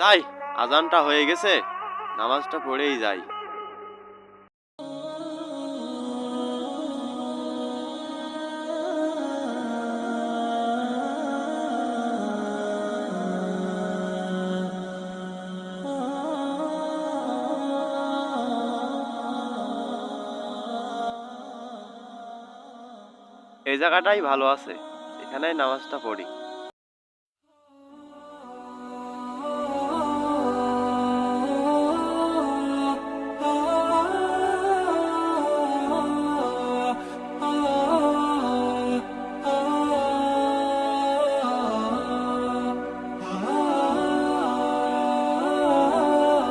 যাই আজানটা হয়ে গেছে নামাজটা পড়েই যাই। এই জায়গাটাই ভালো আছে এখানেই নামাজটা পড়ি।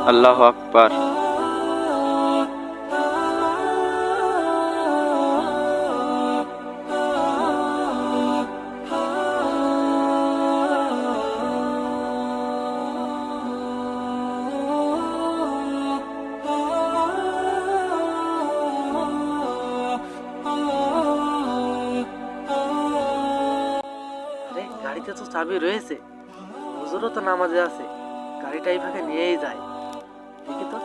আল্লাহ আকবার। গাড়িতে তো চাবি রয়েছে। হুজুরও তো নামাজে আছে। গাড়িটা এই ফাঁকে নিয়েই যায়। দেখি তো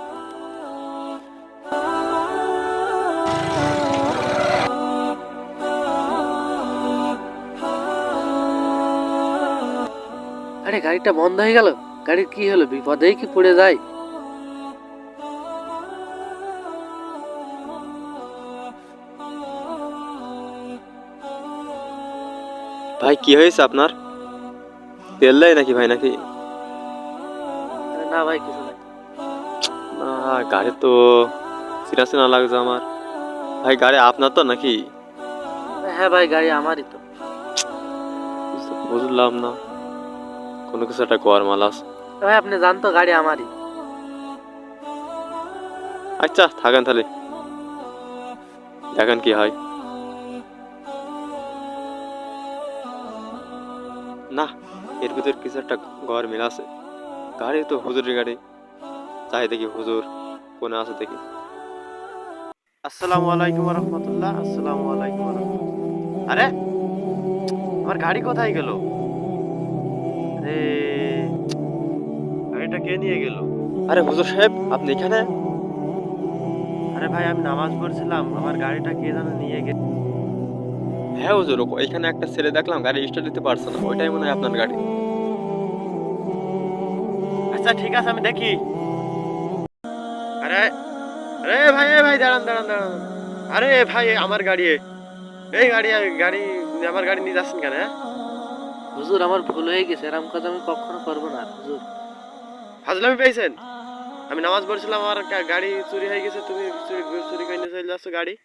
আরে গাড়িটা বন্ধ হয়ে গেল? গাড়ির কি হলো? বিপদেই কি পড়ে যায়? ভাই কি হয়েছে আপনার? তেল দেয় নাকি ভাই নাকি? না ভাই কিছু নাই। না গাড়ি তো চিনা চিনা লাগছে আমার। ভাই গাড়ি আপনার তো নাকি? হ্যাঁ ভাই গাড়ি আমারই তো। বুঝলাম না। কোনো কিছু একটা গরমাল আছে। ভাই আপনি জান তো গাড়ি আমারই। আচ্ছা থাকেন তাহলে। দেখেন কি হয়। না এর ভিতর কিছু একটা ঘর মিল আছে। গাড়ি তো হুজুরের গাড়ি। চাই দেখি হুজুর কোনে আছে দেখি। আসসালামু আলাইকুম রহমতুল্লাহ আসসালামু আলাইকুম রহমতুল্লাহ আরে আমার গাড়ি কোথায় গেল? আরে গাড়িটা কে নিয়ে গেল? আরে হুজুর সাহেব আপনি এখানে? আরে ভাই আমি নামাজ পড়ছিলাম আমার গাড়িটা কে জানে নিয়ে গেছে হ্যাঁ হুজুর এখানে একটা ছেলে দেখলাম গাড়ি স্টার্ট দিতে পারছে না ওইটাই মনে হয় আপনার গাড়ি। আচ্ছা ঠিক আছে আমি দেখি। আরে ভাই এ ভাই দাঁড়ান দাঁড়ান দাঁড়ান। আরে ভাই আমার গাড়ি এই গাড়ি গাড়ি আমার গাড়ি নিয়ে যাচ্ছেন কেন হ্যাঁ হুজুর আমার ভুল হয়ে গেছে। এরকম কাজ আমি কখনো করব না হুজুর। ফাজলামি পেয়েছেন? আমি নামাজ পড়ছিলাম আমার গা- গাড়ি চুরি হয়ে গেছে তুমি চুরি চুরি করে নিয়ে চলে যাচ্ছ গাড়ি?